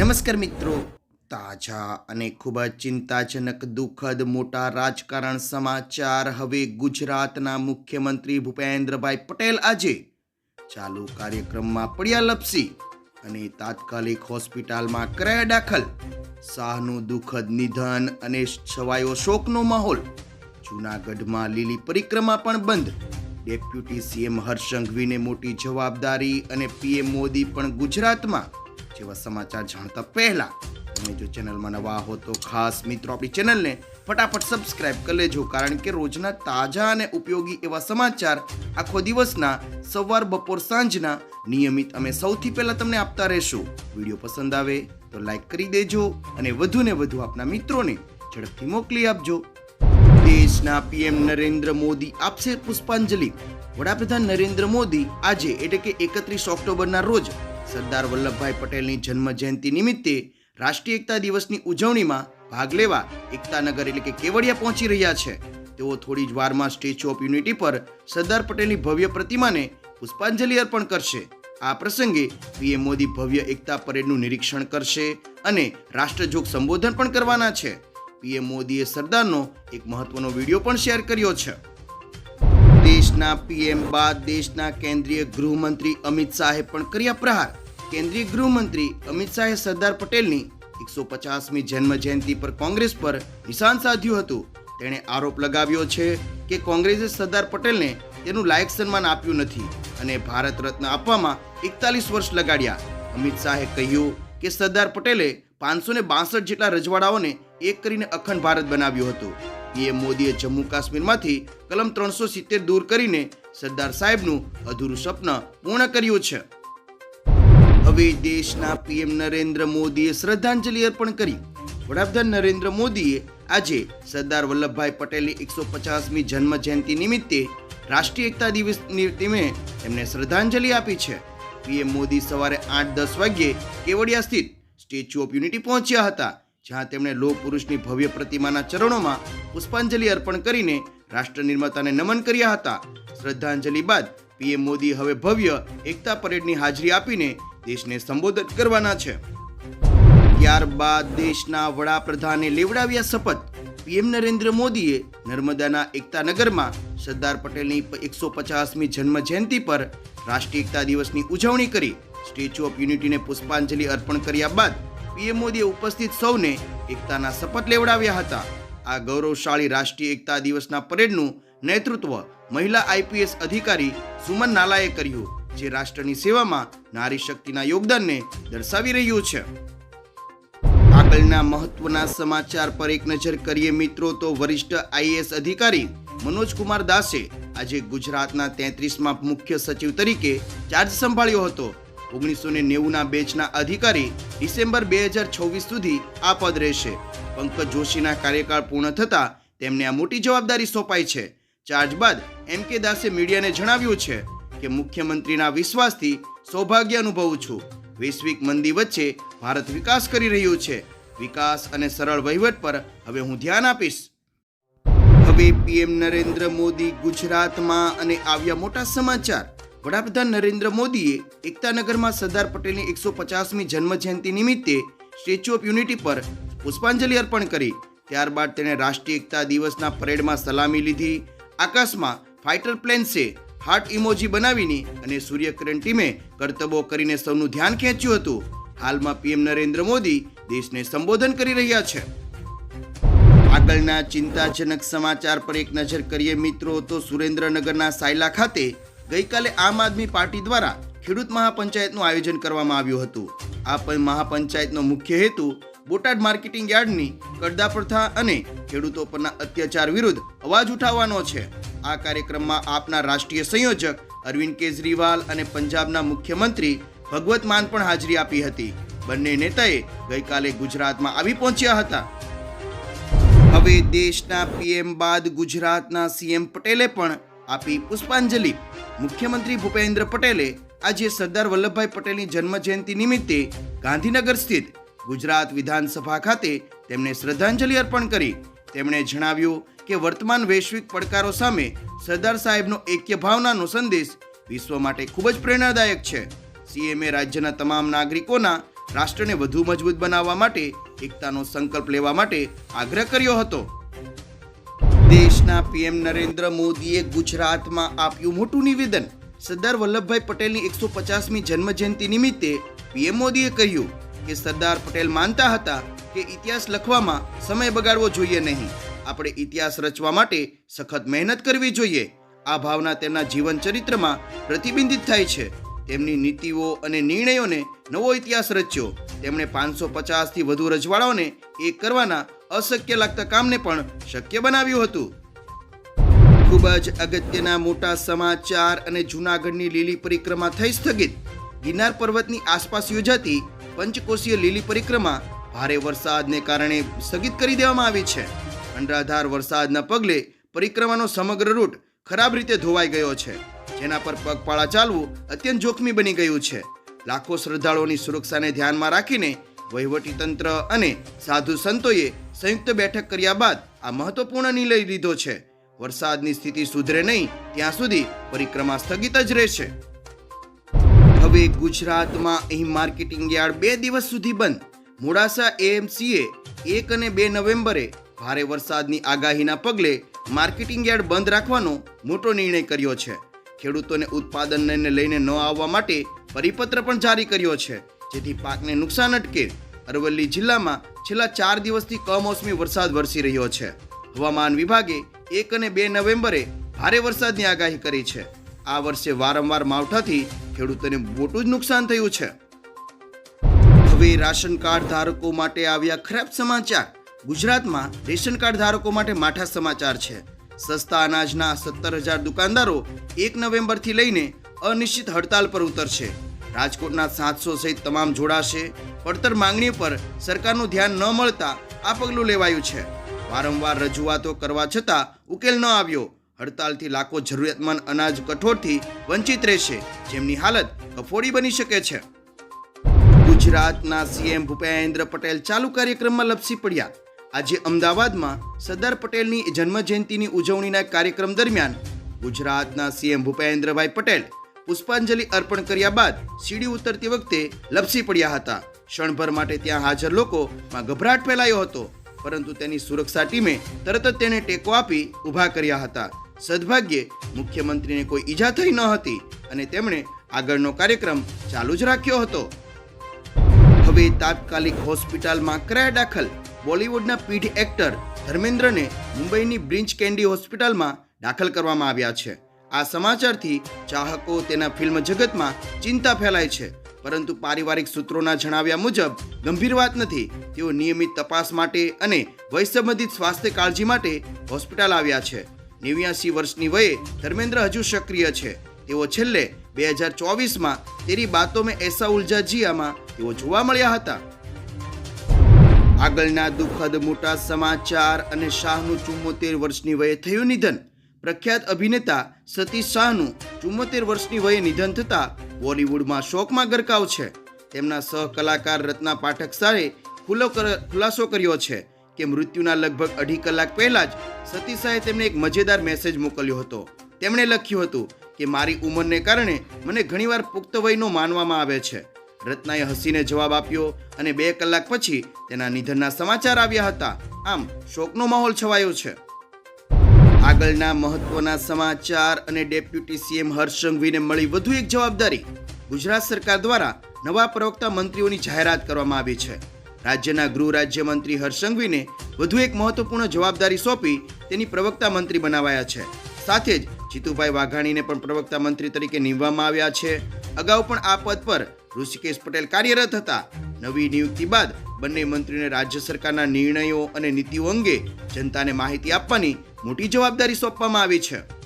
નમસ્કાર મિત્રો. તાજા અને ખૂબ જ ચિંતાજનક, દુઃખદ, મોટા રાજકારણ સમાચાર હવે ગુજરાતના મુખ્યમંત્રી ભૂપેન્દ્રભાઈ પટેલ આજે ચાલુ કાર્યક્રમમાં પડ્યા લપસી અને તાત્કાલિક હોસ્પિટલમાં કરાયા દાખલ. શાહનું દુઃખદ નિધન અને છવાયો શોકનો માહોલ. જૂનાગઢમાં લીલી પરિક્રમા પણ બંધ. ડેપ્યુટી સીએમ હર્ષ સંઘવીને મોટી જવાબદારી અને પીએમ મોદી પણ ગુજરાતમાં જેવા સમાચાર જાણતા પહેલા તમે જો ચેનલમાં નવા હો તો ખાસ મિત્રો આપણી ચેનલને ફટાફટ સબસ્ક્રાઇબ કરી લેજો, કારણ કે રોજના તાજા અને ઉપયોગી એવા સમાચાર આખો દિવસના, સવાર, બપોર, સાંજના નિયમિત અમે સૌથી પહેલા તમને આપતા રહેશું. વીડિયો પસંદ આવે તો લાઈક કરી દેજો અને વધુ ને વધુ આપના મિત્રોને ઝડપથી મોકલી આપજો. દેશના પીએમ નરેન્દ્ર મોદી આપશે પુષ્પાંજલિ. વડાપ્રધાન નરેન્દ્ર મોદી આજે એટલે કે એકત્રીસ ઓક્ટોબરના રોજ સરદાર વલ્લભભાઈ પટેલની જન્મ જયંતિ નિમિત્તે રાષ્ટ્રીય એકતા દિવસની ઉજવણીમાં ભાગ લેવા એકતાનગર એટલે કે કેવડિયા પહોંચી રહ્યા છે. તેઓ થોડી જ વારમાં સ્ટેચ્યુ ઓફ યુનિટી પર સરદાર પટેલની ભવ્ય પ્રતિમાને પુષ્પાંજલિ અર્પણ કરશે. આ પ્રસંગે પીએમ મોદી ભવ્ય એકતા પરેડનું નિરીક્ષણ કરશે અને રાષ્ટ્રજોગ સંબોધન પણ કરવાના છે. પીએમ મોદીએ સરદારનો એક મહત્વનો વીડિયો પણ શેર કર્યો છે. દેશના પીએમ બાદ દેશના કેન્દ્રીય ગૃહમંત્રી અમિત શાહે પણ કર્યા પ્રહાર. કેન્દ્રીય ગૃહમંત્રી અમિત શાહે સરદાર પટેલની એકસો પચાસમી જન્મ જયંતિ પર કોંગ્રેસ પર નિશાન સાધ્યું હતું. તેણે આરોપ લગાવ્યો છે કે કોંગ્રેસે સરદાર પટેલને તેનું લાયક સન્માન આપ્યું નથી અને ભારત રત્ન આપવામાં એકતાલીસ વર્ષ લગાડ્યા. અમિત શાહે કહ્યું કે સરદાર પટેલે પાંચસો ને બાસઠ જેટલા રજવાડાઓને એક કરીને અખંડ ભારત બનાવ્યું હતું. પીએમ મોદીએ જમ્મુ કાશ્મીરમાંથી કલમ ત્રણસો સિત્તેર દૂર કરીને સરદાર સાહેબનું અધૂરું સ્વપ્ન પૂર્ણ કર્યું છે. હવે દેશના પીએમ નરેન્દ્ર મોદીએ શ્રદ્ધાંજલિ અર્પણ કરી. વડાપ્રધાન નરેન્દ્ર મોદીએ આજે સરદાર વલ્લભભાઈ પટેલની એકસો પચાસમી જન્મ જયંતિ નિમિત્તે રાષ્ટ્રીય એકતા દિવસ નિમિત્તે એમને શ્રદ્ધાંજલિ આપી છે. પીએમ મોદી સવારે આઠ દસ વાગ્યે કેવડિયા સ્થિત સ્ટેચ્યુ ઓફ યુનિટી પહોંચ્યા હતા. જ્યાં તેમણે લોહ પુરુષની ભવ્ય પ્રતિમાના ચરણોમાં પુષ્પાંજલિ અર્પણ કરીને રાષ્ટ્ર નિર્માતાને નમન કર્યા હતા. શ્રદ્ધાંજલિ બાદ પીએમ મોદી હવે ભવ્ય એકતા પરેડની હાજરી આપીને દેશને સંબોધન કરવાના છે. ત્યારબાદ દેશના વડાપ્રધાને લેવડાવ્યા શપથ પીએમ નરેન્દ્ર મોદીએ નર્મદાના એકતાનગરમાં સરદાર પટેલની એકસો પચાસમી જન્મ જયંતિ પર રાષ્ટ્રીય એકતા દિવસની ઉજવણી કરી. સ્ટેચ્યુ ઓફ યુનિટીને પુષ્પાંજલિ અર્પણ કર્યા બાદ પીએમ મોદીએ ઉપસ્થિત સૌને એકતાના શપથ લેવડાવ્યા હતા. આ ગૌરવશાળી રાષ્ટ્રીય એકતા દિવસના પરેડનું નેતૃત્વ મહિલા આઈપીએસ અધિકારી સુમન નાલાએ કર્યું, જે રાષ્ટ્રની સેવામાં નારી શક્તિના યોગદાનને દર્શાવી રહ્યું છે. આગળના મહત્વના સમાચાર પર એક નજર કરીએ મિત્રો તો વરિષ્ઠ આઈએએસ અધિકારી મનોજ કુમાર દાસે આજે ગુજરાતના તેત્રીસમાં મુખ્ય સચિવ તરીકે ચાર્જ સંભાળ્યો હતો. ઓગણીસો નેવુંના બેચના અધિકારી ડિસેમ્બર બે હજાર છવ્વીસ સુધી આ પદ રહેશે. પંકજ જોશીના કાર્યકાળ પૂર્ણ થતાં તેમને આ મોટી જવાબદારી સોંપાઈ છે. ચાર્જ બાદ એમ કે દાસે મીડિયાને જણાવ્યું છે કે, મુખ્યમંત્રીના વિશ્વાસથી સૌભાગ્ય અનુભવું છું. વૈશ્વિક મંદી વચ્ચે ભારત વિકાસ કરી રહ્યું છે. વિકાસ અને સરળ વહીવટ પર હવે હું ધ્યાન આપીશ. હવે પીએમ નરેન્દ્ર મોદી ગુજરાતમાં અને આવ્યા મોટા સમાચાર. વડાપ્રધાન નરેન્દ્ર મોદીએ એકતાનગરમાં સરદાર પટેલની એકસો પચાસમી જન્મ જયંતિ નિમિત્તે સ્ટેચ્યુ ઓફ યુનિટી પર પુષ્પાંજલિ અર્પણ કરી. ત્યારબાદ તેણે રાષ્ટ્રીય એકતા દિવસના પરેડમાં સલામી લીધી. આકાશમાં ફાઇટર પ્લેન્સે હાર્ટ ઇમોજી બનાવીને અને સૂર્યકિરણ ટીમે કરતબો કરીને સૌનું ધ્યાન ખેંચ્યું હતું. હાલમાં પીએમ નરેન્દ્ર મોદી દેશને સંબોધન કરી રહ્યા છે. આગળના ચિંતાજનક સમાચાર પર એક નજર કરીએ મિત્રો, તો સુરેન્દ્રનગરના સાયલા ખાતે ગઈકાલે આમ આદમી પાર્ટી દ્વારા ખેડૂત મહાપંચાયતનું આયોજન કરવામાં આવ્યું હતું. આ મહાપંચાયતનો મુખ્ય હેતુ બોટાદ માર્કેટિંગ યાર્ડની કરદા પ્રથા અને ખેડૂતો પરના અત્યાચાર વિરુદ્ધ અવાજ ઉઠાવવાનો છે. આ કાર્યક્રમમાં આપના રાષ્ટ્રીય સંયોજક અરવિંદ કેજરીવાલ અને પંજાબના મુખ્યમંત્રી ભગવત માન પણ હાજરી આપી હતી. બંને નેતાએ ગઈકાલે ગુજરાતમાં આવી પહોંચ્યા હતા. હવે દેશના પીએમ બાદ ગુજરાતના સીએમ પટેલે પણ આપી પુષ્પાંજલિ. મુખ્યમંત્રી ભૂપેન્દ્ર પટેલે આજે સરદાર વલ્લભભાઈ પટેલની જન્મ જયંતિ નિમિત્તે ગાંધીનગર સ્થિત ગુજરાત વિધાનસભા ખાતે તેમને શ્રદ્ધાંજલિ અર્પણ કરી. તેમણે જણાવ્યું કે વર્તમાન વૈશ્વિક પડકારો સામે સરદાર સાહેબનો એક્ય ભાવનાનો સંદેશ વિશ્વ માટે ખૂબ જ પ્રેરણાદાયક છે. સીએમએ રાજ્યના તમામ નાગરિકોના રાષ્ટ્રને વધુ મજબૂત બનાવવા માટે એકતાનો સંકલ્પ લેવા માટે આગ્રહ કર્યો હતો. દેશના પીએમ નરેન્દ્ર મોદીએ ગુજરાતમાં આપ્યું મોટું નિવેદન. સરદાર વલ્લભભાઈ પટેલની એકસો પચાસમી જન્મજયંતિ નિમિત્તે પીએમ મોદીએ કહ્યું કે સરદાર પટેલ માનતા હતા કે ઇતિહાસ લખવામાં સમય બગાડવો જોઈએ નહીં. આપણે ઇતિહાસ રચવા માટે સખત મહેનત કરવી જોઈએ. આ ભાવના તેમના જીવન ચરિત્રમાં પ્રતિબિંબિત થાય છે. તેમની નીતિઓ અને નિર્ણયોને નવો ઇતિહાસ રચ્યો. તેમણે પાંચસો પચાસથી વધુ રજવાડાઓને એક કરવાના અશક્ય લાગતા કામને પણ શક્ય બનાવ્યું હતું. ખૂબ જ અગત્યના મોટા સમાચાર અને જૂનાગઢની લીલી પરિક્રમા થઈ સ્થગિત. ગિરનાર પર્વતની આસપાસ યોજાતી પંચકોશીય લીલી પરિક્રમા ભારે વરસાદને કારણે સ્થગિત કરી દેવામાં આવી છે. અનરાધાર વરસાદના પગલે પરિક્રમાનો સમગ્ર રૂટ ખરાબ રીતે ધોવાઈ ગયો છે, જેના પર પગપાળા ચાલવું અત્યંત જોખમી બની ગયું છે. લાખો શ્રદ્ધાળુઓની સુરક્ષાને ધ્યાનમાં રાખીને વહીવટી તંત્ર અને સાધુ સંતોએ સંયુક્ત બેઠક કર્યા બાદ આ મહત્વપૂર્ણ નિર્ણય લીધો છે. વરસાદની સ્થિતિ સુધરે નહીં, ત્યાં સુધી પરિક્રમા સ્થગિત જ રહેશે. હવે ગુજરાતમાં અહીં માર્કેટિંગ યાર્ડ બે દિવસ સુધી બંધ. મોડાસા એએમસીએ એક અને બે નવેમ્બરે ભારે વરસાદની આગાહીના પગલે માર્કેટિંગ યાર્ડ બંધ રાખવાનો મોટો નિર્ણય કર્યો છે. ખેડૂતોને ઉત્પાદનને લઈને ન આવવા માટે પરિપત્ર પણ જારી કર્યો છે. જેથી પાકને નુકસાન અટકે. અરવલ્લી જિલ્લામાં છેલ્લા ચાર દિવસથી કમોસમી વરસાદ વરસી રહ્યો છે. હવામાન વિભાગે એક અને બે નવેમ્બરે ભારે વરસાદની આગાહી કરી છે. આ વર્ષે વારંવાર માવઠાથી ખેડૂતોને મોટું જ નુકસાન થયું છે. હવે રાશન કાર્ડ ધારકો માટે આવ્યા ખરાબ સમાચાર. ગુજરાતમાં રેશન કાર્ડ ધારકો માટે માઠા સમાચાર છે. સસ્તા અનાજના સત્તર હજાર દુકાનદારો એક નવેમ્બરથી લઈને અનિશ્ચિત હડતાલ પર ઉતરશે. રાજકોટના સાતસો સહિત તમામ જોડાશે. પડતર માંગણી પર સરકારનું ધ્યાન ન મળતા આ પગલું લેવાયું છે. વારંવાર રજૂઆતો કરવા છતાં ઉકેલ ન આવ્યો. હડતાલથી લાખો જરૂરિયાતમંદ અનાજ કઠોરથી વંચિત રહેશે. જેમની હાલત કફોડી બની શકે છે. ગુજરાતના સીએમ ભૂપેન્દ્ર પટેલ ચાલુ કાર્યક્રમમાં લપસી પડ્યા. આજે અમદાવાદમાં સરદાર પટેલની જન્મજયંતિની ઉજવણીના કાર્યક્રમ દરમિયાન ગુજરાતના સીએમ ભૂપેન્દ્રભાઈ પટેલ પુષ્પાંજલિ અર્પણ કર્યા બાદ સીડી ઉતરતી વખતે લપસી પડ્યા હતા. ક્ષણભર માટે ત્યાં હાજર લોકોમાં ગભરાટ ફેલાયો હતો, પરંતુ તેની સુરક્ષા ટીમે તરત જ તેને ટેકો આપી ઊભા કર્યા હતા. સદભાગ્યે, મુખ્યમંત્રીને કોઈ ઈજા થઈ ન હતી અને તેમણે આગળનો કાર્યક્રમ ચાલુ જ રાખ્યો હતો. હવે તાત્કાલિક હોસ્પિટલમાં કરાયા દાખલ બોલિવૂડના પીઢ એક્ટર ધર્મેન્દ્રને મુંબઈની બ્રિંચ કેન્ડી હોસ્પિટલમાં દાખલ કરવામાં આવ્યા છે. આ સમાચારથી ચાહકો તેના ફિલ્મ જગતમાં ચિંતા ફેલાય છે. પરંતુ પારિવારિક સૂત્રોના જણાવ્યા મુજબ, ગંભીર વાત નથી. તેઓ નિયમિત તપાસ માટે અને વય સંબંધિત સ્વાસ્થ્ય કાળજી માટે હોસ્પિટલ આવ્યા છે. નેવ્યાસી વર્ષની વયે ધર્મેન્દ્ર હજુ સક્રિય છે. તેઓ છેલ્લે બે હજાર ચોવીસમાં તેરી બાતો મેં એસા ઉલઝા જીયામાં તેઓ જોવા મળ્યા હતા. આગળના દુઃખદ મોટા સમાચાર અને શાહનું ચુમ્મોતેર વર્ષની વયે થયું નિધન. પ્રખ્યાત અભિનેતા સતીશ શાહનું ચુમ્મોતેર વર્ષની વયે નિધન થતાં બોલિવૂડમાં શોકમાં ગરકાવ છે. તેમના સહકલાકાર રત્ના પાઠક સારે ખુલ્લો ખુલાસો કર્યો છે કે મૃત્યુના લગભગ અઢી કલાક પહેલા જ સતીશ શાહે તેમને એક મજેદાર મેસેજ મોકલ્યો હતો. તેમણે લખ્યું હતું કે, મારી ઉંમરને કારણે મને ઘણીવાર પુખ્ત વયનો માનવામાં આવે છે. રત્નાએ હસીને જવાબ આપ્યો અને બે કલાક પછી તેના નિધનના સમાચાર આવ્યા હતા. આમ શોકનો માહોલ છવાયો છે. આગળના મહત્વના સમાચાર અને ડેપ્યુટી સીએમ હર્ષંઘવીને મળી વધુ એક જવાબદારી. ગુજરાત સરકાર દ્વારા નવા પ્રવક્તા મંત્રીઓની જાહેરાત કરવામાં આવી છે. રાજ્યના ગૃહ રાજ્યમંત્રી હર્ષંઘવીને વધુ એક મહત્વપૂર્ણ જવાબદારી સોંપી તેની પ્રવક્તા મંત્રી બનાવાયા છે. સાથે જ જીતુભાઈ વાઘાણીને પણ પ્રવક્તા મંત્રી તરીકે નીમવામાં આવ્યા છે. અગાઉ પણ આ પદ પર ઋષિકેશ પટેલ કાર્યરત હતા. નવી નિયુક્તિ બાદ બંને મંત્રીને રાજ્ય સરકારના નિર્ણયો અને નીતિઓ અંગે જનતાને માહિતી આપવાની મોટી જવાબદારી સોંપવામાં આવી છે.